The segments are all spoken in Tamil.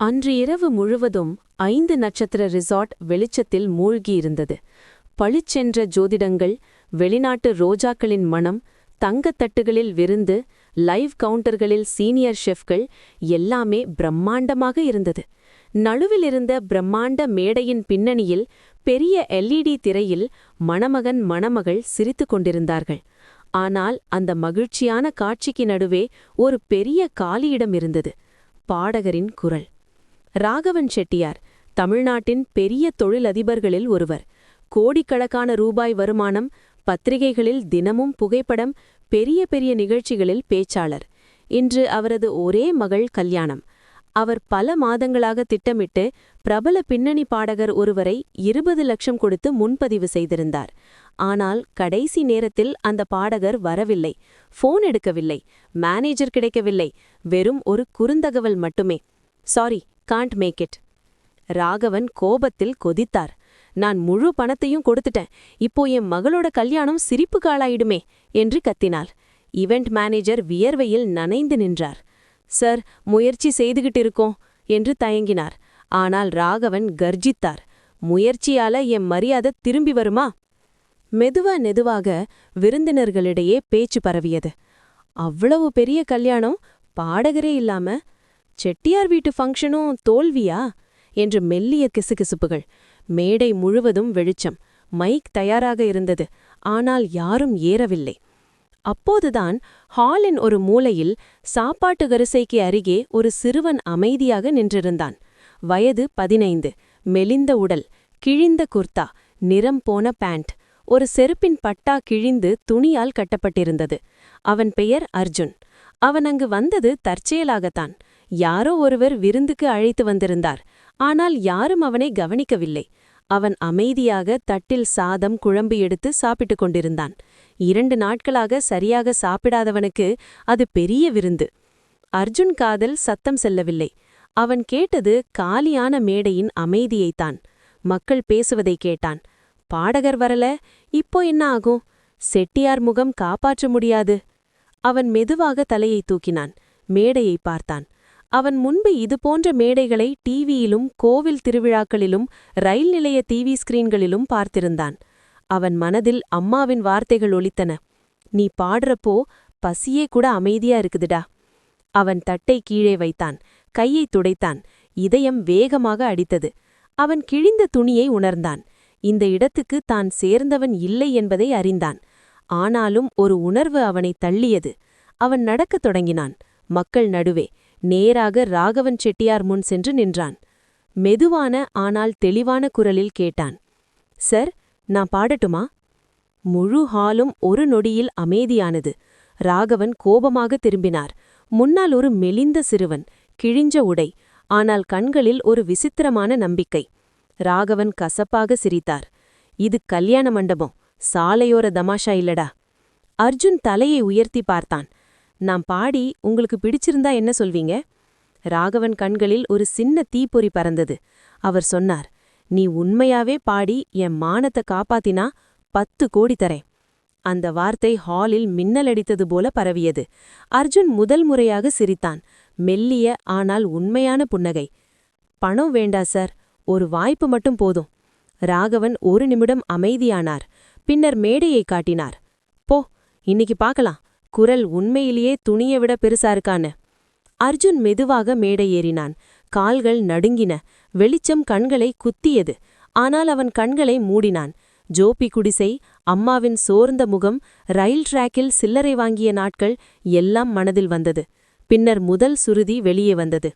அன்று இரவு முழுவதும் ஐந்து நட்சத்திர ரிசார்ட் வெளிச்சத்தில் மூழ்கியிருந்தது. பளிச்சென்ற ஜோதிடங்கள் வெளிநாட்டு ரோஜாக்களின் மணம் தங்கத் தட்டுகளில் விருந்து லைவ் கவுண்டர்களில் சீனியர் ஷெஃப்கள் எல்லாமே பிரம்மாண்டமாக இருந்தது. நழுவிலிருந்த பிரம்மாண்ட மேடையின் பின்னணியில் பெரிய எல்இடி திரையில் மணமகன் மணமகள் சிரித்துக் கொண்டிருந்தார்கள். ஆனால் அந்த மகிழ்ச்சியான காட்சிக்கு நடுவே ஒரு பெரிய காலியிடம் இருந்தது. பாடகரின் குரல். ராகவன் செட்டியார் தமிழ்நாட்டின் பெரிய தொழிலதிபர்களில் ஒருவர். கோடிக்கணக்கான ரூபாய் வருமானம் பத்திரிகைகளில் தினமும் புகைப்படம் பெரிய பெரிய நிகழ்ச்சிகளில் பேச்சாளர். இன்று அவரது ஒரே மகள் கல்யாணம். அவர் பல மாதங்களாக திட்டமிட்டு பிரபல பின்னணி பாடகர் ஒருவரை இருபது லட்சம் கொடுத்து முன்பதிவு செய்திருந்தார். ஆனால் கடைசி நேரத்தில் அந்த பாடகர் வரவில்லை ஃபோன் எடுக்கவில்லை மேனேஜர் கிடைக்கவில்லை வெறும் ஒரு குறுந்தகவல் மட்டுமே. Sorry can't make it Raghavan கோபத்தில் கொதித்தார். நான் முழு பணத்தையும் கொடுத்துட்டேன். இப்போ என் மகளோட கல்யாணம் சிரிப்பு காலாயிடுமே என்று கத்தினாள். இவெண்ட் மேனேஜர் வியர்வையில் நனைந்து நின்றார். சார் முயற்சி செய்துகிட்டு இருக்கோம் என்று தயங்கினார். ஆனால் ராகவன் கர்ஜித்தார். முயற்சியால என் மரியாதை திரும்பி வருமா? மெதுவா நெதுவாக விருந்தினர்களிடையே பேச்சு பரவியது. அவ்வளவு பெரிய கல்யாணம்? பாடகரே இல்லாம செட்டியார் வீட்டு ஃபங்க்ஷனும் தோல்வியா? என்று மெல்லிய கிசுகிசுப்புகள். மேடை முழுவதும் வெளிச்சம். மைக் தயாராக இருந்தது. ஆனால் யாரும் ஏறவில்லை. அப்போதுதான் ஹாலின் ஒரு மூலையில் சாப்பாட்டு கரிசைக்கு அருகே ஒரு சிறுவன் அமைதியாக நின்றிருந்தான். வயது பதினைந்து. மெலிந்த உடல். கிழிந்த குர்தா. நிறம் போன பேண்ட் ஒரு செருப்பின் பட்டா கிழிந்து துணியால் கட்டப்பட்டிருந்தது. அவன் பெயர் அர்ஜுன். அவன் அங்கு வந்தது தற்செயலாகத்தான். யாரோ ஒருவர் விருந்துக்கு அழைத்து வந்திருந்தார். ஆனால் யாரும் அவனை கவனிக்கவில்லை. அவன் அமைதியாக தட்டில் சாதம் குழம்பு எடுத்து சாப்பிட்டுக் கொண்டிருந்தான். இரண்டு நாட்களாக சரியாக சாப்பிடாதவனுக்கு அது பெரிய விருந்து. அர்ஜுன் காதல் சத்தம் செல்லவில்லை. அவன் கேட்டது காலியான மேடையின் அமைதியைத்தான். மக்கள் பேசுவதை கேட்டான். பாடகர் வரல இப்போ என்ன ஆகும்? செட்டியார் முகம் காப்பாற்ற முடியாது. அவன் மெதுவாக தலையை தூக்கினான். மேடையை பார்த்தான். அவன் முன்பு இதுபோன்ற மேடைகளை டிவியிலும் கோவில் திருவிழாக்களிலும் ரயில் நிலைய டிவி ஸ்கிரீன்களிலும் பார்த்திருந்தான். அவன் மனதில் அம்மாவின் வார்த்தைகள் ஒலித்தன. நீ பாடுறப்போ பசியே கூட அமைதியா இருக்குதுடா. அவன் தட்டை கீழே வைத்தான். கையை துடைத்தான். இதயம் வேகமாக அடித்தது. அவன் கிழிந்த துணியை உணர்ந்தான். இந்த இடத்துக்கு தான் சேர்ந்தவன் இல்லை என்பதை அறிந்தான். ஆனாலும் ஒரு உணர்வு அவனை தள்ளியது. அவன் நடக்கத் தொடங்கினான். மக்கள் நடுவே நேராக ராகவன் செட்டியார் முன் சென்று நின்றான். மெதுவான ஆனால் தெளிவான குரலில் கேட்டான். சார் நான் பாடட்டுமா? முழு ஹாலும் ஒரு நொடியில் அமைதியானது. ராகவன் கோபமாக திரும்பினார். முன்னால் ஒரு மெலிந்த சிறுவன் கிழிஞ்ச உடை ஆனால் கண்களில் ஒரு விசித்திரமான நம்பிக்கை. ராகவன் கசப்பாக சிரித்தார். இது கல்யாண மண்டபம். சாலையோர தமாஷா இல்லடா. அர்ஜுன் தலையை உயர்த்தி பார்த்தான். நான் பாடி உங்களுக்கு பிடிச்சிருந்தா என்ன சொல்வீங்க? ராகவன் கண்களில் ஒரு சின்ன தீப்பொறி பறந்தது. அவர் சொன்னார் நீ உண்மையாவே பாடி என் மானத்தை காப்பாத்தினா பத்து கோடி தரேன். அந்த வார்த்தை ஹாலில் மின்னலடித்தது போல பரவியது. அர்ஜுன் முதல் முறையாக சிரித்தான். மெல்லிய ஆனால் உண்மையான புன்னகை. பணம் வேண்டா சார். ஒரு வாய்ப்பு மட்டும் போதும். ராகவன் ஒரு நிமிடம் அமைதியானார். பின்னர் மேடையை காட்டினார். போ இன்னைக்கு பார்க்கலாம். குரல் உண்மையிலேயே துணியை விட பெருசா இருக்கான்னு. அர்ஜுன் மெதுவாக மேடை ஏறினான். கால்கள் நடுங்கின. வெளிச்சம் கண்களை குத்தியது. ஆனால் அவன் கண்களை மூடினான். ஜோபி குடிசை அம்மாவின் சோர்ந்த முகம் ரயில் டிராக்கில் சில்லறை வாங்கிய நாட்கள் எல்லாம் மனதில் வந்தது. பின்னர் முதல் சுருதி வெளியே வந்தது.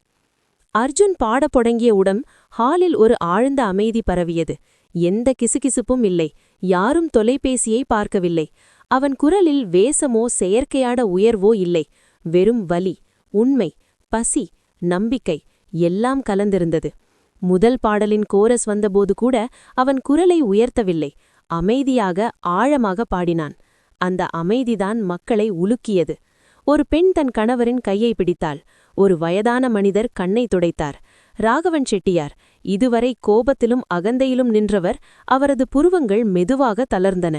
அர்ஜுன் பாடப் தொடங்கிய உடம் ஹாலில் ஒரு ஆழ்ந்த அமைதி பரவியது. எந்த கிசுகிசுப்பும் இல்லை. யாரும் தொலைபேசியை பார்க்கவில்லை. அவன் குரலில் வேசமோ செயற்கையான உயர்வோ இல்லை. வெறும் வலி உண்மை பசி நம்பிக்கை எல்லாம் கலந்திருந்தது. முதல் பாடலின் கோரஸ் வந்தபோது கூட அவன் குரலை உயர்த்தவில்லை. அமைதியாக ஆழமாக பாடினான். அந்த அமைதிதான் மக்களை உலுக்கியது. ஒரு பெண் தன் கணவரின் கையை பிடித்தாள். ஒரு வயதான மனிதர் கண்ணை துடைத்தார். ராகவன் செட்டியார் இதுவரை கோபத்திலும் அகந்தையிலும் நின்றவர் அவரது புருவங்கள் மெதுவாக தளர்ந்தன.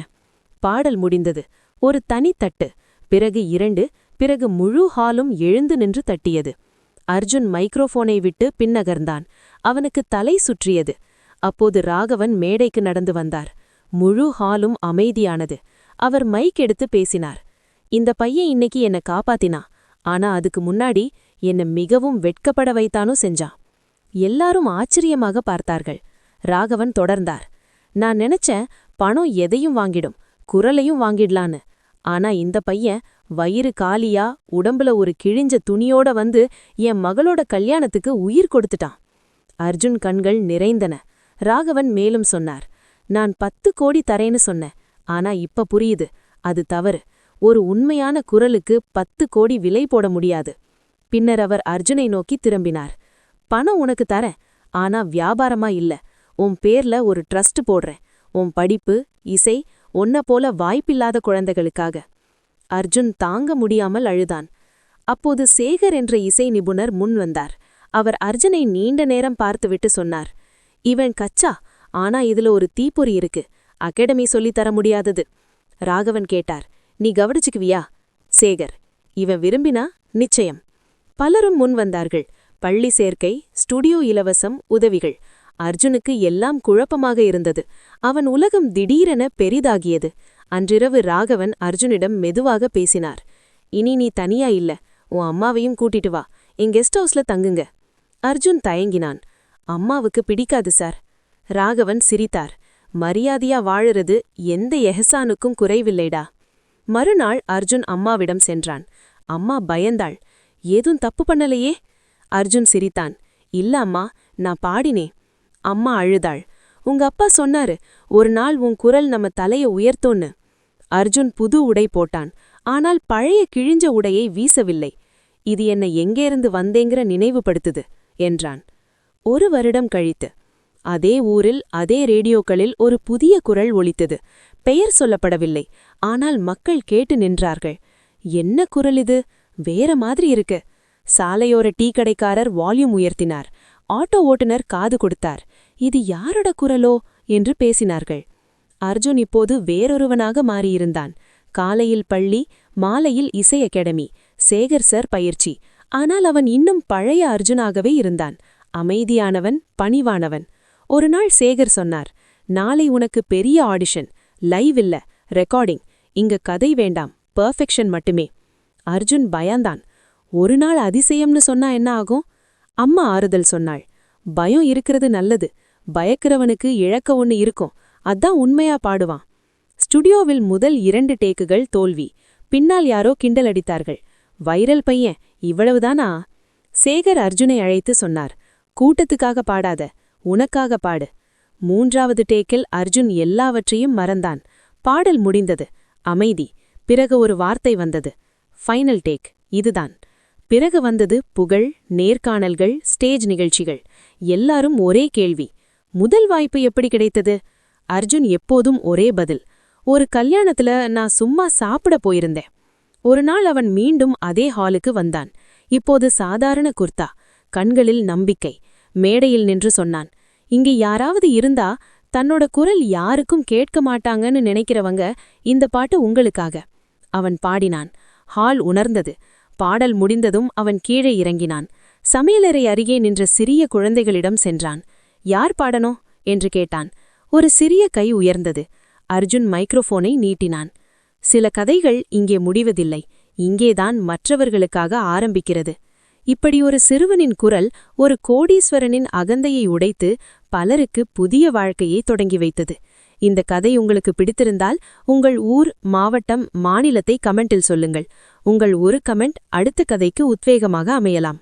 பாடல் முடிந்தது. ஒரு தனித்தட்டு பிறகு இரண்டு பிறகு முழு ஹாலும் எழுந்து நின்று தட்டியது. அர்ஜுன் மைக்ரோஃபோனை விட்டு பின்னகர்ந்தான். அவனுக்கு தலை சுற்றியது. அப்போது ராகவன் மேடைக்கு நடந்து வந்தார். முழு ஹாலும் அமைதியானது. அவர் மைக் எடுத்து பேசினார். இந்த பையன் இன்னைக்கு என்னை காப்பாத்தினா? ஆனா அதுக்கு முன்னாடி என்னை மிகவும் வெட்கப்பட வைத்தானும் செஞ்சான். எல்லாரும் ஆச்சரியமாக பார்த்தார்கள். ராகவன் தொடர்ந்தார். நான் நினைச்சேன் பணம் எதையும் வாங்கிடும் குரலையும் வாங்கிடலான்னு. ஆனா இந்த பையன் வயிறு காலியா உடம்புல ஒரு கிழிஞ்ச துணியோட வந்து என் மகளோட கல்யாணத்துக்கு உயிர் கொடுத்துட்டான். அர்ஜுன் கண்கள் நிறைந்தன. ராகவன் மேலும் சொன்னார். நான் பத்து கோடி தரேன்னு சொன்னேன் ஆனா இப்ப புரியுது. அது தவறு. ஒரு உண்மையான குரலுக்கு பத்து கோடி விலை போட முடியாது. பின்னர் அவர் அர்ஜுனை நோக்கி திரும்பினார். பணம் உனக்கு தரேன். ஆனா வியாபாரமா இல்ல. உன் பேர்ல ஒரு ட்ரஸ்ட் போடுறேன். உன் படிப்பு இசை உன்ன போல வாய்ப்பில்லாத குழந்தைகளுக்காக. அர்ஜுன் தாங்க முடியாமல் அழுதான். அப்போது சேகர் என்ற இசை நிபுணர் முன் வந்தார். அவர் அர்ஜுனை நீண்ட நேரம் பார்த்துவிட்டு சொன்னார். இவன் கச்சா. ஆனா இதுல ஒரு தீப்பொறி இருக்கு. அகாடமி சொல்லித் தர முடியாதது. ராகவன் கேட்டார். நீ கவனிச்சுக்குவியா? சேகர். இவன் விரும்பினா? நிச்சயம். பலரும் முன் வந்தார்கள். பள்ளி சேர்க்கை ஸ்டுடியோ இலவசம் உதவிகள். அர்ஜுனுக்கு எல்லாம் குழப்பமாக இருந்தது. அவன் உலகம் திடீரென பெரிதாகியது. அன்றிரவு ராகவன் அர்ஜுனிடம் மெதுவாக பேசினார். இனி நீ தனியா இல்ல. உன் அம்மாவையும் கூட்டிட்டு வா. என் கெஸ்ட் ஹவுஸ்ல தங்குங்க. அர்ஜுன் தயங்கினான். அம்மாவுக்கு பிடிக்காது சார். ராகவன் சிரித்தார். மரியாதையா வாழறது எந்த எஹசானுக்கும் குறைவில்லைடா. மறுநாள் அர்ஜுன் அம்மாவிடம் சென்றான். அம்மா பயந்தாள். ஏதும் தப்பு பண்ணலையே? அர்ஜுன் சிரித்தான். இல்ல அம்மா நான் பாடினே அம்மா அழுதாள். உங்க அப்பா சொன்னாரு ஒரு நாள் உன் குரல் நம்ம தலைய உயர்த்தோன்னு அர்ஜுன் புது உடை போட்டான். ஆனால் பழைய கிழிஞ்ச உடையை வீசவில்லை. இது என்ன எங்கேருந்து வந்தேங்கிற நினைவுபடுத்துது என்றான். ஒரு வருடம் கழித்து. அதே ஊரில் அதே ரேடியோக்களில் ஒரு புதிய குரல் ஒலித்தது. பெயர் சொல்லப்படவில்லை. ஆனால் மக்கள் கேட்டு நின்றார்கள். என்ன குரல் இது? வேற மாதிரி இருக்கு. சாலையோர டீ கடைக்காரர் வால்யூம் உயர்த்தினார். ஆட்டோ ஓட்டுநர் காது கொடுத்தார். இது யாரோட குரலோ? என்று பேசினார்கள். அர்ஜுன் இப்போது வேறொருவனாக மாறியிருந்தான். காலையில் பள்ளி மாலையில் இசை அகாடமி சேகர் சார் பயிற்சி. ஆனால் அவன் இன்னும் பழைய அர்ஜுனாகவே இருந்தான். அமைதியானவன் பணிவானவன். ஒரு நாள் சேகர் சொன்னார் நாளை உனக்கு பெரிய ஆடிஷன். லைவ் இல்ல. ரெக்கார்டிங். இங்க கதை வேண்டாம். பர்ஃபெக்ஷன் மட்டுமே. அர்ஜுன் பயந்தான். ஒரு நாள் அதிசயம்னு சொன்னா என்ன ஆகும்? அம்மா ஆறுதல் சொன்னாள். பயம் இருக்கிறது நல்லது. பயக்கிறவனுக்கு இழக்க ஒன்னு இருக்கும். அதான் உண்மையா பாடுவான். ஸ்டுடியோவில் முதல் இரண்டு டேக்குகள் தோல்வி. பின்னால் யாரோ கிண்டல் அடித்தார்கள். வைரல் பையன் இவ்வளவுதானா? சேகர் அர்ஜுனை அழைத்து சொன்னார். கூட்டத்துக்காக பாடாத. உனக்காக பாடு. மூன்றாவது டேக்கில் அர்ஜுன் எல்லாவற்றையும் மறந்தான். பாடல் முடிந்தது. அமைதி. பிறகு ஒரு வார்த்தை வந்தது. Final take. இதுதான். பிறகு வந்தது புகழ் நேர்காணல்கள் ஸ்டேஜ் நிகழ்ச்சிகள். எல்லாரும் ஒரே கேள்வி முதல் வாய்ப்பு எப்படி கிடைத்தது? அர்ஜுன் எப்போதும் ஒரே பதில் ஒரு கல்யாணத்துல நான் சும்மா சாப்பிட போயிருந்தேன். ஒரு நாள் அவன் மீண்டும் அதே ஹாலுக்கு வந்தான். இப்போது சாதாரண குர்தா கண்களில் நம்பிக்கை மேடையில் நின்று சொன்னான். இங்க யாராவது இருந்தா தன்னோட குரல் யாருக்கும் கேட்க மாட்டாங்கன்னு நினைக்கிறவங்க இந்த பாட்டு உங்களுக்காக. அவன் பாடினான். ஹால் உணர்ந்தது. பாடல் முடிந்ததும் அவன் கீழே இறங்கினான். சமையலறை அருகே நின்ற சிறிய குழந்தைகளிடம் சென்றான். யார் பாடனோ என்று கேட்டான். ஒரு சிறிய கை உயர்ந்தது. அர்ஜுன் மைக்ரோஃபோனை நீட்டினான். சில கதைகள் இங்கே முடிவதில்லை. இங்கேதான் மற்றவர்களுக்காக ஆரம்பிக்கிறது. இப்படி ஒரு சிறுவனின் குரல் ஒரு கோடீஸ்வரனின் அகந்தையை உடைத்து பலருக்கு புதிய வாழ்க்கையை தொடங்கி வைத்தது. இந்த கதை உங்களுக்கு பிடித்திருந்தால் உங்கள் ஊர் மாவட்டம் மாநிலத்தை கமெண்டில் சொல்லுங்கள். உங்கள் ஒரு கமெண்ட் அடுத்த கதைக்கு உத்வேகமாக அமையலாம்.